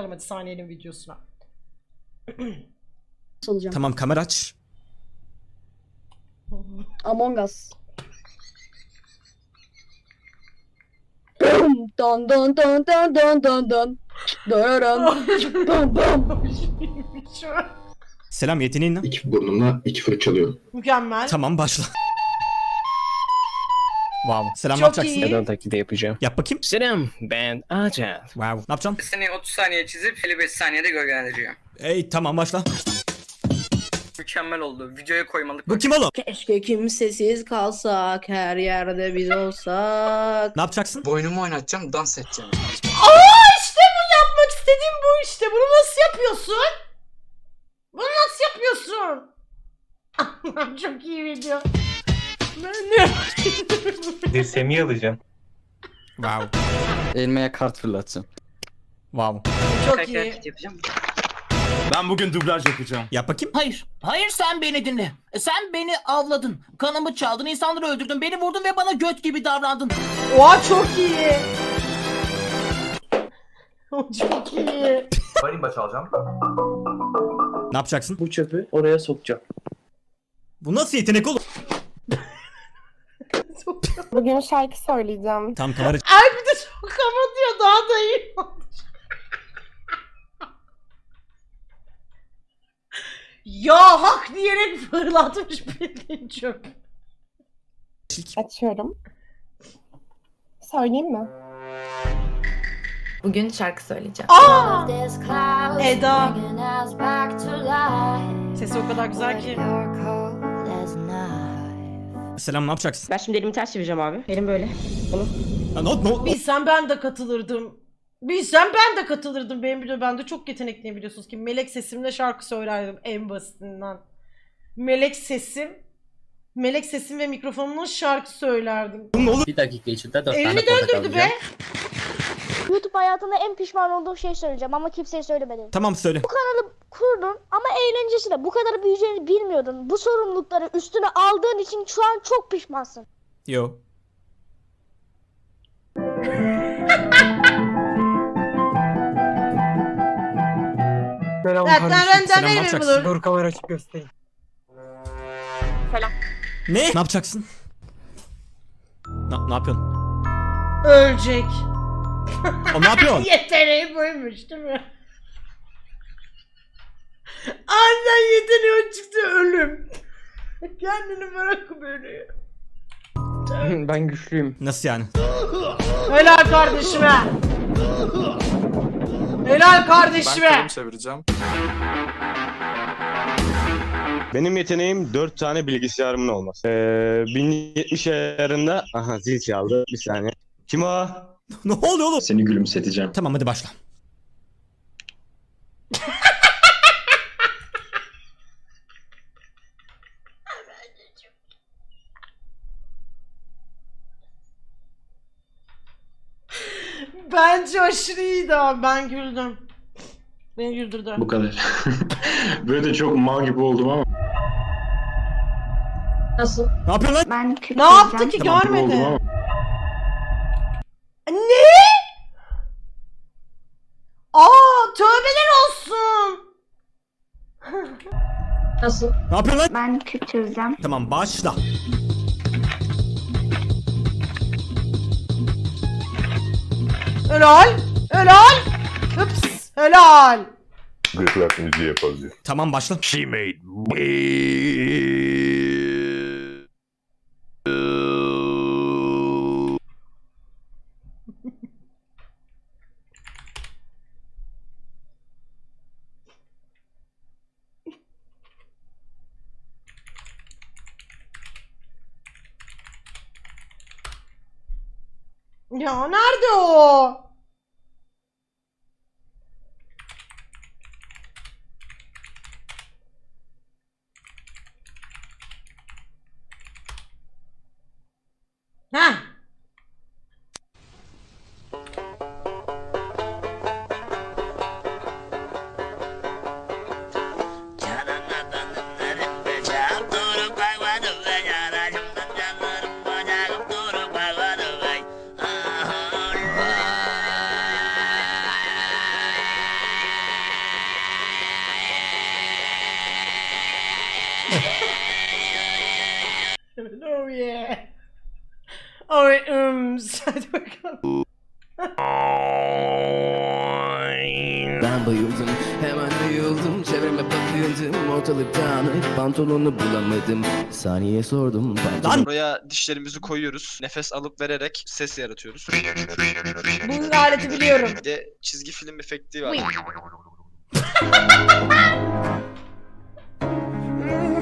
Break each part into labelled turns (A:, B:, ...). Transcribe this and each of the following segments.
A: bakalım hadi saniyenin videosuna.
B: olacağım.
C: Tamam kamera aç.
B: Among Us. Don don don don don don don. Dararam. Bam bam.
C: Selam yeteneğin ne?
D: İki burnumla iki fırçalıyorum.
A: Mükemmel.
C: Tamam başla. Wow. Selam ne
A: Çok
C: yapacaksın?
A: iyi.
E: Neden taklidi yapacağım?
C: Yap bakayım.
E: Selam ben Acat.
C: Wow. Ne yapacaksın?
F: Seni 30 saniye çizip 55 saniyede gölgelendiriyor.
C: Ey tamam başla.
F: Mükemmel oldu. Videoya koymalık.
C: Bu kim oğlum?
B: Keşke kimsesiz kalsak, her yerde biz olsak.
C: Ne yapacaksın?
G: Boynumu oynatacağım, dans edeceğim.
A: Aa işte bu yapmak istediğim bu işte. Bunu nasıl yapıyorsun? Bunu nasıl yapıyorsun? Çok iyi video.
H: Dirseğimi alacağım.
C: Wow.
I: Elmeye kart fırlatacağım.
C: Wow.
A: çok iyi.
J: Ben bugün dublaj yapacağım.
C: Yap bakayım.
K: Hayır. Hayır sen beni dinle. Sen beni avladın. Kanımı çaldın, insanları öldürdün, beni vurdun ve bana göt gibi davrandın.
A: Oha çok iyi. O çok iyi.
J: Marimba çalacağım.
C: Ne yapacaksın?
E: Bu çöpü oraya sokacağım.
C: Bu nasıl yetenek oğlum?
L: Bugün şarkı söyleyeceğim.
C: Tamam kamera aç.
A: Ay bir de çok kapatıyor daha da iyi olmuş. ya hak diyerek fırlatmış bildiğin çöp.
L: Açıyorum. Söyleyeyim mi?
M: Bugün şarkı söyleyeceğim.
A: Aa! Eda. Sesi o kadar güzel ki.
C: Selam ne yapacaksın?
B: Ben şimdi elimi ters çevireceğim abi. Elim böyle.
C: Ya, no, no.
A: Bilsem ben de katılırdım. Bilsem ben de katılırdım. Benim biliyor ben de çok yetenekliyim biliyorsunuz ki. Melek sesimle şarkı söylerdim en basitinden. Melek sesim. Melek sesim ve mikrofonumla şarkı söylerdim.
C: Ne olur?
E: Bir dakika içinde dört
A: Elini döndürdü be.
L: YouTube hayatında en pişman olduğum şey söyleyeceğim ama kimseye söylemedim.
C: Tamam söyle.
L: Kurdun ama eğlencesi de bu kadar büyüyeceğini bilmiyordun. Bu sorumlulukları üstüne aldığın için şu an çok pişmansın.
C: Yo.
E: Selam
A: Ben ben ben
C: Selam,
A: ben
C: yapacaksın?
A: bulur.
E: Dur kamera açıp göstereyim.
C: Ne? Ne yapacaksın? Ne, ne yapıyorsun?
A: Ölecek.
C: O ne yapıyorsun?
A: Yeteneği buymuş değil mi? Aniden yeteneği çıktı ölüm. Kendini bırakıp ölüyor.
E: ben güçlüyüm.
C: Nasıl yani?
A: Helal kardeşime. Helal kardeşime.
G: çevireceğim.
H: Benim yeteneğim 4 tane bilgisayarımın olması. Ee, 1070 ayarında... Aha zil çaldı. Bir saniye. Kim o?
C: ne oluyor oğlum?
D: Seni gülümseteceğim.
C: Tamam hadi başla.
A: Bence aşırı iyiydi abi. Ben güldüm. Beni güldürdü.
D: Bu kadar. Böyle de çok mal gibi oldum ama.
B: Nasıl?
C: Ne yapıyorsun lan?
L: Ben
A: Ne yaptı ki
C: Tamam,
D: oldum
A: görmedi.
D: ama.
B: Nasıl?
C: Ne yapıyorsun lan?
L: Ben küp çözeceğim.
C: Tamam başla.
A: Helal. Helal. Ups. Helal.
J: Gırtlak müziği yapabiliyor.
C: Tamam başla.
J: She made
A: Ya 啊
I: Ben bayıldım hemen ayıldım Çevreme bakıyordum ortalık dağınık Pantolonu bulamadım Saniye sordum
C: Lan
J: Buraya dişlerimizi koyuyoruz. Nefes alıp vererek ses yaratıyoruz.
A: Bu aleti biliyorum.
J: Bir de çizgi film efekti var.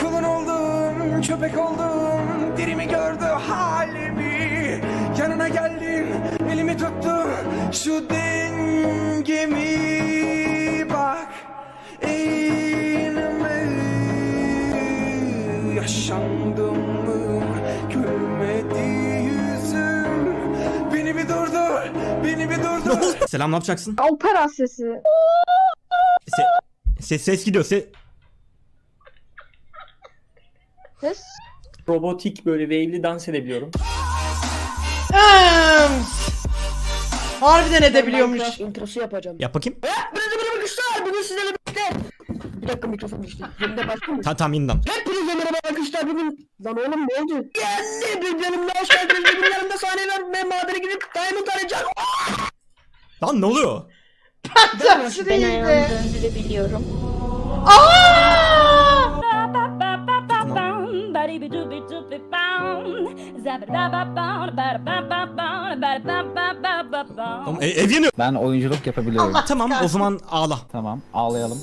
E: Kulun oldum, köpek oldum, dirimi gördü halimi. Yanına geldim, elimi tuttu, şu dengemi bak. Eğilme, yaşandım mı, gülmedi yüzüm. Beni bir durdur, beni bir durdur.
C: selam ne yapacaksın?
B: Opera sesi.
C: Se- ses ses gidiyor. Se
B: Ses.
E: Robotik böyle wave'li dans edebiliyorum.
A: Ims. Harbiden edebiliyormuş.
B: Minecraft introsu yapacağım.
C: Yap bakayım.
B: Hepinize merhaba arkadaşlar. Bugün sizlerle birlikte. Bir dakika mikrofon düştü. Yerinde başka mı?
C: Tamam tamam yeniden.
B: Hepinize merhaba arkadaşlar. Bugün... Lan oğlum ne oldu? Geldi. Bir benimle hoş geldiniz. Bugün yanımda sahne var. Ben madene gidip Diamond arayacağım.
C: Lan ne oluyor?
A: Saçı değildi.
L: döndürebiliyorum.
A: Aa!
C: Tamam e- ev yanıyor.
I: Ben oyunculuk yapabiliyorum
A: Allah
C: Tamam o zaman ağla.
I: Tamam ağlayalım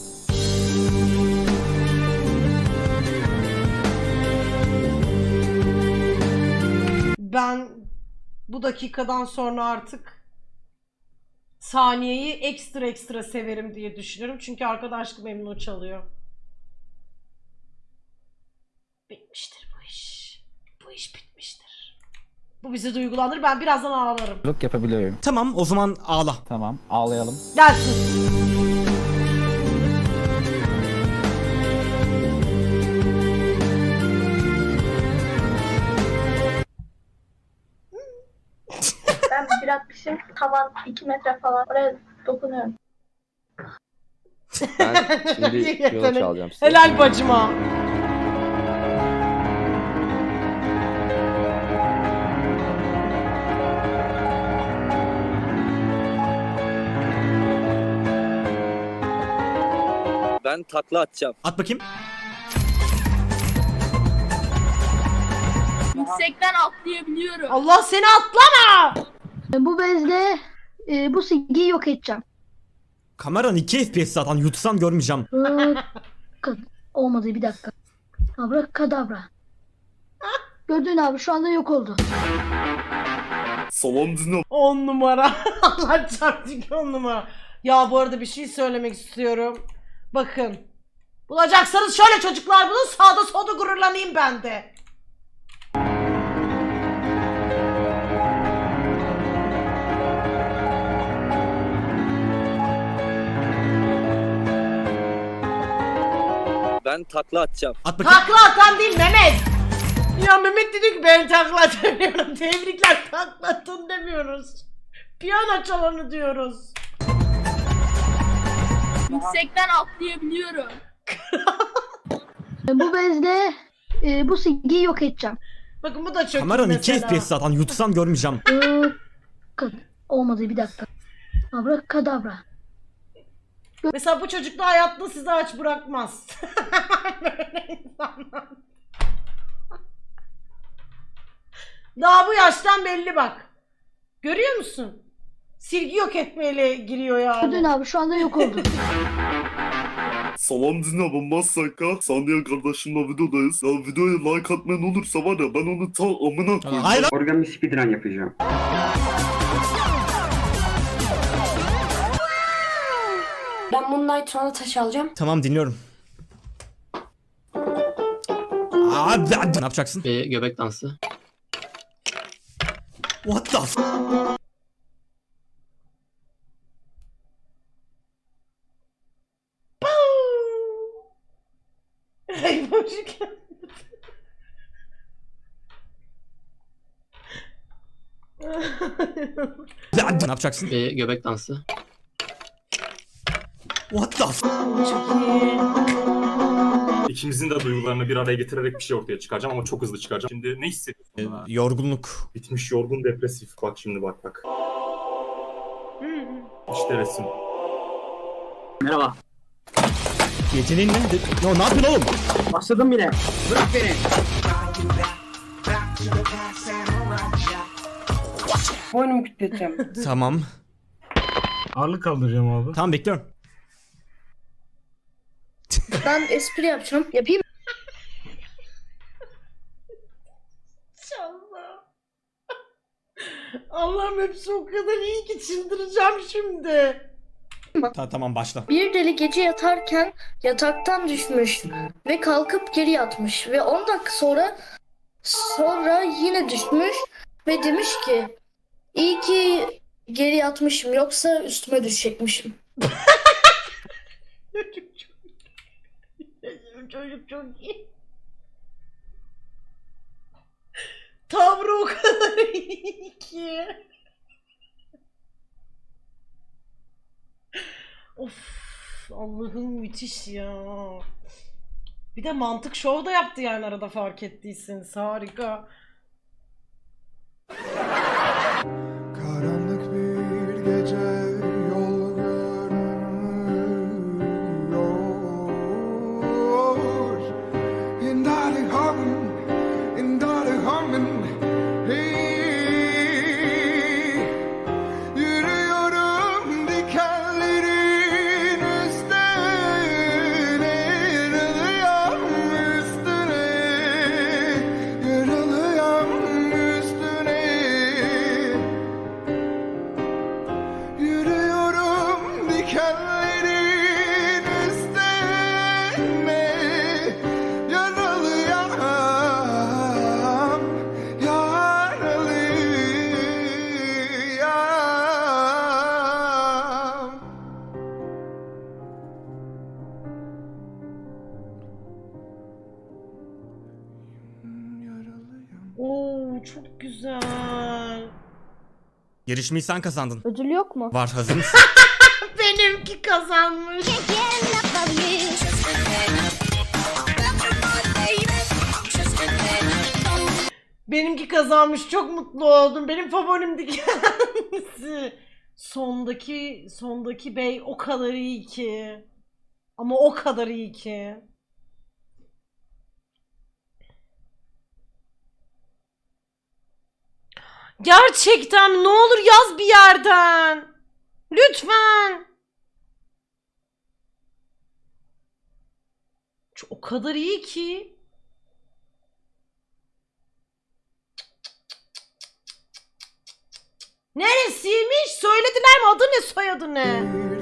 A: Ben bu dakikadan sonra artık saniyeyi ekstra ekstra severim diye düşünüyorum. Çünkü arkadaşlık memnun çalıyor. Bitmiştir bu iş. Bu iş bitmiştir. Bu bizi duygulandırır. Ben birazdan ağlarım.
I: Oyunculuk yapabiliyorum
C: Tamam o zaman ağla.
I: Tamam ağlayalım
A: Gelsin.
L: Ben bir atmışım. Tavan 2 metre falan. Oraya dokunuyorum.
I: Ben şimdi
A: Yetenek.
I: piyano çalacağım size
A: Helal bacıma.
E: Ben takla atacağım.
C: At bakayım.
L: Yüksekten atlayabiliyorum.
A: Allah seni atlama.
L: Bu bezle e, bu silgiyi yok edeceğim.
C: Kameran 2 FPS zaten yutsam görmeyeceğim.
L: Olmadı bir dakika. Abra kadabra. Gördün abi şu anda yok oldu.
J: Salon düzgün
A: 10 numara. Allah çarptı ki 10 numara. Ya bu arada bir şey söylemek istiyorum. Bakın. Bulacaksanız şöyle çocuklar bulun sağda solda gururlanayım ben de.
E: Ben takla atacağım.
C: At bakayım.
A: Takla atan değil Mehmet. Ya Mehmet dedi ki ben takla atamıyorum. Tebrikler takla atın demiyoruz. Piyano çalanı diyoruz.
L: Yüksekten atlayabiliyorum. bu bezle e, bu silgiyi yok edeceğim.
A: Bakın bu da çok
C: Kameran
A: iyi
C: 2
A: mesela.
C: FPS zaten yutsam görmeyeceğim.
L: Olmadı bir dakika. Abra kadabra.
A: Mesela bu çocuk da hayatta sizi aç bırakmaz. Böyle insanlar. Daha bu yaştan belli bak. Görüyor musun? Silgi yok etmeyle giriyor yani.
L: abi şu anda yok oldu.
J: Salon düzgün bulmazsak ha. Sandiye kardeşimle videodayız. Ya videoya like atmayan olursa var ya ben onu ta amına koyayım.
C: Hayır lan.
D: Organ bir speedrun yapacağım.
L: Ben Moonlight sonra taş alacağım.
C: Tamam dinliyorum. Abi ne yapacaksın?
I: Göbek dansı
C: What the f- ne yapacaksın?
I: Göbek dansı
C: What the f-.
E: İkimizin de duygularını bir araya getirerek bir şey ortaya çıkaracağım ama çok hızlı çıkaracağım. Şimdi ne hissediyorsun?
C: Ee, yorgunluk.
E: Bitmiş, yorgun, depresif. Bak şimdi bak bak. İşte resim.
I: Merhaba.
C: Yeteneğin ne? Ne, ne yapıyorsun oğlum?
B: Başladım yine. Bırak beni. Boynumu kütleteceğim.
C: Tamam.
E: Ağırlık kaldıracağım abi.
C: Tamam bekliyorum.
L: Ben espri yapacağım. Yapayım
A: İnşallah. Allah'ım hepsi o kadar iyi ki çıldıracağım şimdi.
C: Ta tamam başla.
L: Bir deli gece yatarken yataktan düşmüş ve kalkıp geri yatmış ve 10 dakika sonra sonra yine düşmüş ve demiş ki iyi ki geri yatmışım yoksa üstüme düşecekmişim.
A: Çocuk çok iyi. Çocuk çok iyi. Tavrı o kadar iyi ki. Of Allah'ım müthiş ya. Bir de mantık şov da yaptı yani arada fark ettiyseniz. Harika.
J: Karanlık bir gece
A: Oo çok güzel.
C: Yarışmayı sen kazandın.
L: Ödül yok mu?
C: Var hazır mısın?
A: Benimki kazanmış. Benimki kazanmış. Çok mutlu oldum. Benim favorimdi kendisi. Sondaki sondaki bey o kadar iyi ki. Ama o kadar iyi ki. Gerçekten ne olur yaz bir yerden. Lütfen. O kadar iyi ki. Neresiymiş? Söylediler mi? Adı ne? Soyadı ne?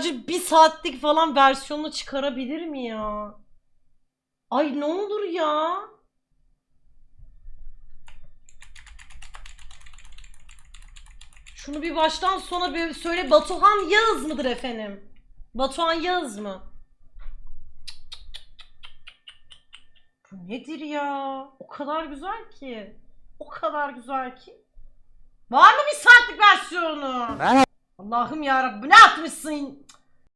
A: Acil bir saatlik falan versiyonunu çıkarabilir mi ya? Ay ne olur ya. Şunu bir baştan sona bir söyle. Batuhan Yağız mıdır efendim? Batuhan Yağız mı? Bu nedir ya? O kadar güzel ki. O kadar güzel ki. Var mı bir saatlik versiyonu? Allah'ım ya ne atmışsın?